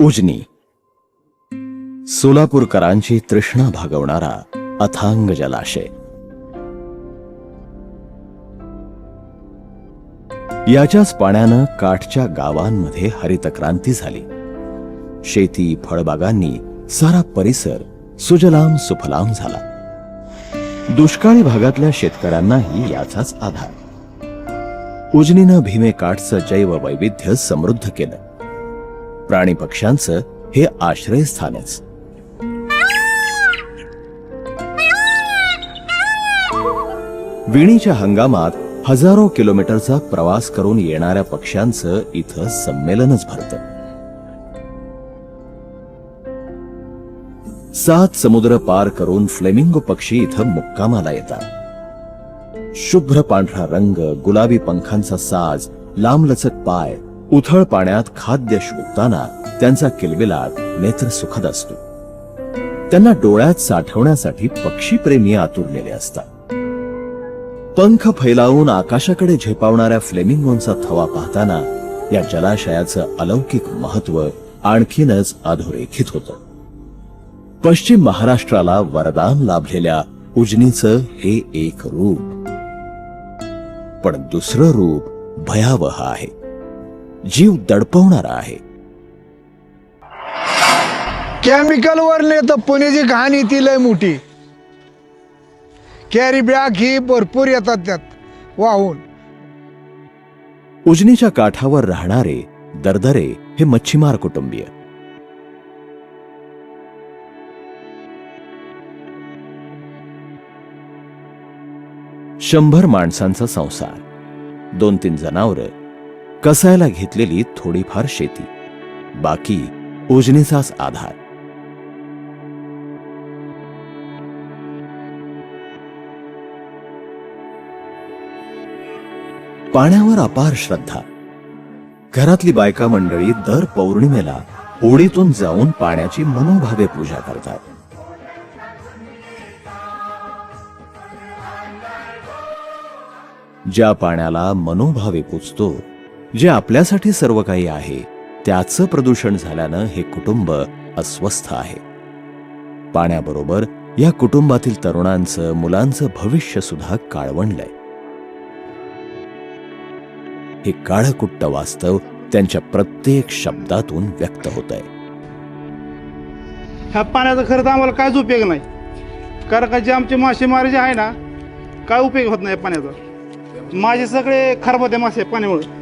उजनी. सोलापूरकरांची तृष्णा भागवणारा अथांग जलाशय. याच्याच पाण्यानं काठच्या गावांमध्ये हरितक्रांती झाली. शेती फळबागांनी सारा परिसर सुजलाम सुफलाम झाला. दुष्काळी भागातल्या शेतकऱ्यांनाही याचाच आधार. उजनीनं भीमेकाठचं जैव वैविध्य समृद्ध केलं. प्राणी पक्ष्यांचं हे आश्रयस्थानच विणीच्या हंगामात हजारो किलोमीटरचा प्रवास करून येणाऱ्या पक्ष्यांचं इथं संमेलनच भरतं. सात समुद्र पार करून फ्लेमिंगो पक्षी इथं मुक्कामाला येतात. शुभ्र पांढरा रंग गुलाबी पंखांचा साज लांबलचक पाय उथळ पाण्यात खाद्य शोधताना त्यांचा किलबिलाट नेत्र सुखद असतो. त्यांना डोळ्यात साठवण्यासाठी पक्षीप्रेमी आतुरलेले असतात. पंख फैलावून आकाशाकडे झेपावणाऱ्या फ्लेमिंगोंचा थवा पाहताना या जलाशयाचं अलौकिक महत्त्व आणखीनच अधोरेखित होतं. पश्चिम महाराष्ट्राला वरदान लाभलेल्या उजनीचं हे एक रूप. पण दुसरं रूप भयावह आहे. जीव दडपवणारा आहे. केमिकल वरले तर पुण्याची कहाणी ती लय मोठी. कॅरी बॅग ही भरपूर येतात त्यात. वाहून. उजनीच्या काठावर राहणारे दरदरे हे मच्छीमार कुटुंबीय. शंभर माणसांचा संसार दोन तीन जनावरं कसायला घेतलेली थोडीफार शेती. बाकी उजनीचाच आधार. पाण्यावर अपार श्रद्धा. घरातली बायका मंडळी दर पौर्णिमेला होडीतून जाऊन पाण्याची मनोभावे पूजा करतात. ज्या पाण्याला मनोभावे पूजतो जे आपल्यासाठी सर्व काही आहे त्याचं प्रदूषण झाल्यानं हे कुटुंब अस्वस्थ आहे. पाण्याबरोबर या कुटुंबातील तरुणांचं मुलांचं भविष्य सुद्धा काळवंडलंय. हे काळकुट्ट वास्तव त्यांच्या प्रत्येक शब्दातून व्यक्त होत आहे ह्या पाण्याचा खरं तर आम्हाला काहीच उपयोग नाही. कारण का जे आमचे मासेमारी जे आहे ना काय उपयोग होत नाही पाण्याचा? माझे सगळे खराब होते मासे पाण्यामुळे.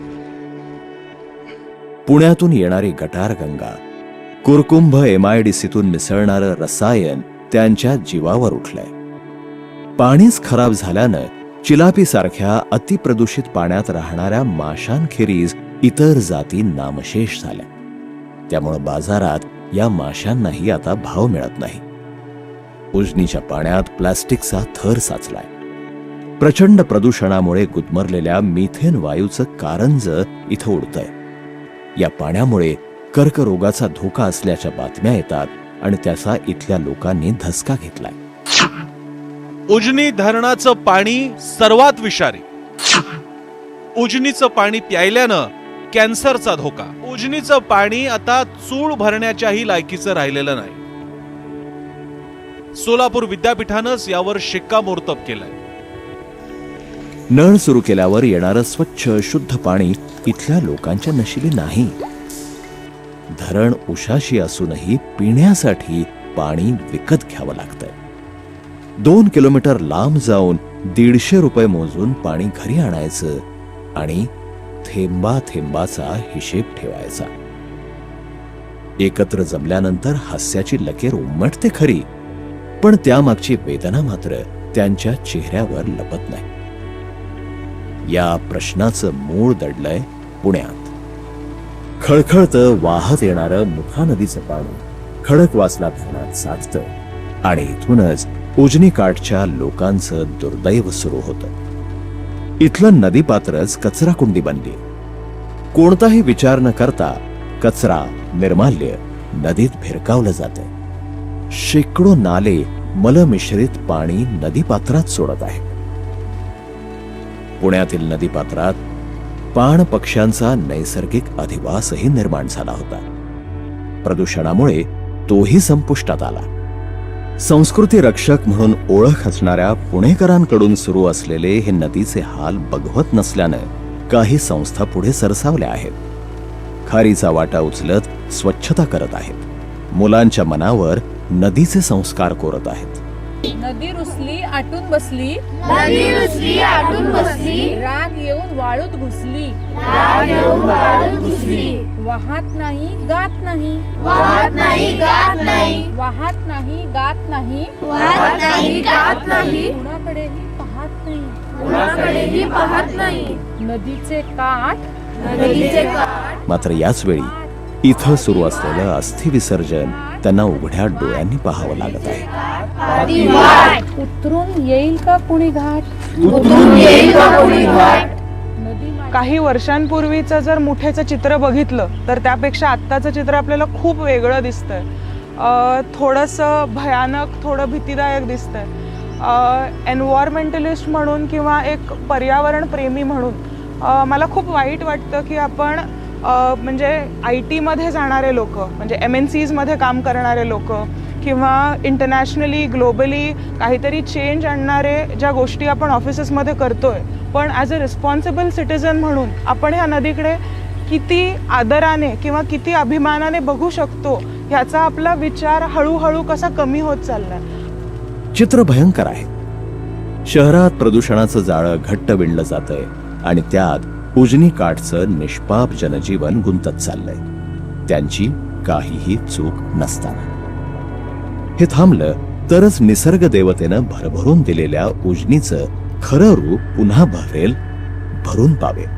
पुण्यातून येणारी गटार गंगा कुरकुंभ एमआयडीसीतून मिसळणारं रसायन त्यांच्या जीवावर उठलंय. पाणीच खराब झाल्यानं चिलापीसारख्या अतिप्रदूषित पाण्यात राहणाऱ्या माशांखेरीज इतर जाती नामशेष झाल्या त्यामुळं बाजारात या माशांनाही आता भाव मिळत नाही. उजनीच्या पाण्यात प्लास्टिकचा थर साचलाय. प्रचंड प्रदूषणामुळे गुदमरलेल्या मिथेन वायूचं कारंज इथं उडतंय. या पाण्यामुळे कर्करोगाचा धोका असल्याच्या बातम्या येतात आणि त्याचा इथल्या लोकांनी धसका घेतलाय. उजनी धरणाचं पाणी सर्वात विषारी. उजनीचं पाणी प्यायल्यानं कॅन्सरचा धोका. उजनीचं पाणी आता चूळ भरण्याच्याही लायकीचं राहिलेलं नाही. सोलापूर विद्यापीठानंच यावर शिक्कामोर्तब केलंय. नळ सुरू केल्यावर येणारं स्वच्छ शुद्ध पाणी इथल्या लोकांच्या नशिबी नाही. धरण उशाशी असूनही पिण्यासाठी पाणी विकत घ्यावं लागतंय. दोन किलोमीटर लांब जाऊन दीडशे रुपये मोजून पाणी घरी आणायचं आणि थेंबा थेंबाचा हिशेब ठेवायचा. एकत्र जमल्यानंतर हास्याची लकेर उमटते खरी पण त्यामागची वेदना मात्र त्यांच्या चेहऱ्यावर लपत नाही. या प्रश्नाचं मूळ दडलंय पुण्यात. खळखळतं वाहत येणारं मुठा नदीचं पाणी खडकवासला धरणात साचतं आणि इथूनच उजनी काठच्या लोकांचं दुर्दैव सुरू होतं. इथलं नदीपात्रच कचरा कुंडी बनली. कोणताही विचार न करता कचरा निर्माल्य नदीत भिरकावलं जात. शेकडो नाले मलमिश्रित पाणी नदीपात्रात सोडत आहे पुण्यातील नदीपात्रात पाण पक्ष्यांचा नैसर्गिक अधिवासही निर्माण झाला होता. प्रदूषणामुळे तोही संपुष्टात आला. संस्कृती रक्षक म्हणून ओळख असणाऱ्या पुणेकरांकडून सुरू असलेले हे नदीचे हाल बघवत नसल्यानं काही संस्था पुढे सरसावल्या आहेत. खारीचा वाटा उचलत स्वच्छता करत आहेत. मुलांच्या मनावर नदीचे संस्कार कोरत आहेत. नदी रुसली आटून बसली. नदी रुसली आटून बसली. राग येऊन वाळूत घुसली. राग येऊन वाळून घुसली. वाहत नाही गात नाही. वाहत नाही गात नाही. वाहत नाही गात नाही. वाहत नाही गात नाही. कुणाकडेही पाहत नाही. कुणाकडेही पाहत नाही. नदीचे काठ. नदीचे काठ. मात्र याच वेळी इथं सुरू असलेलं अस्थि विसर्जन त्यांना उघड्या डोळ्यांनी पाहावं लागत आहे. उतरून येईल का कुणी घाट? उतरून येईल का कोणी घाट? काही वर्षांपूर्वीचं जर मुठेचं चित्र बघितलं तर त्यापेक्षा आत्ताचं चित्र आपल्याला खूप वेगळं दिसतंय. अं, थोडंसं भयानक थोडं भीतीदायक दिसतंय. एन्व्हायरमेंटलिस्ट म्हणून किंवा एक पर्यावरण प्रेमी म्हणून मला खूप वाईट वाटतं की आपण म्हणजे आय टीमध्ये जाणारे लोक म्हणजे एम एन सीजमध्ये काम करणारे लोक किंवा इंटरनॅशनली ग्लोबली काहीतरी चेंज आणणारे ज्या गोष्टी आपण ऑफिसेसमध्ये करतोय पण ॲज अ रिस्पॉन्सिबल सिटिझन म्हणून आपण ह्या नदीकडे किती आदराने किंवा किती अभिमानाने बघू शकतो ह्याचा आपला विचार हळूहळू कसा कमी होत चाललाय? चित्र भयंकर आहे. शहरात प्रदूषणाचं जाळं घट्ट विणलं जातंय आणि त्यात उजनी काठचं निष्पाप जनजीवन गुंतत चाललंय. त्यांची काहीही चूक नसताना. हे थांबलं तरच निसर्ग देवतेनं भरभरून दिलेल्या उजनीचं खरं रूप पुन्हा भरेल भरून पावेल.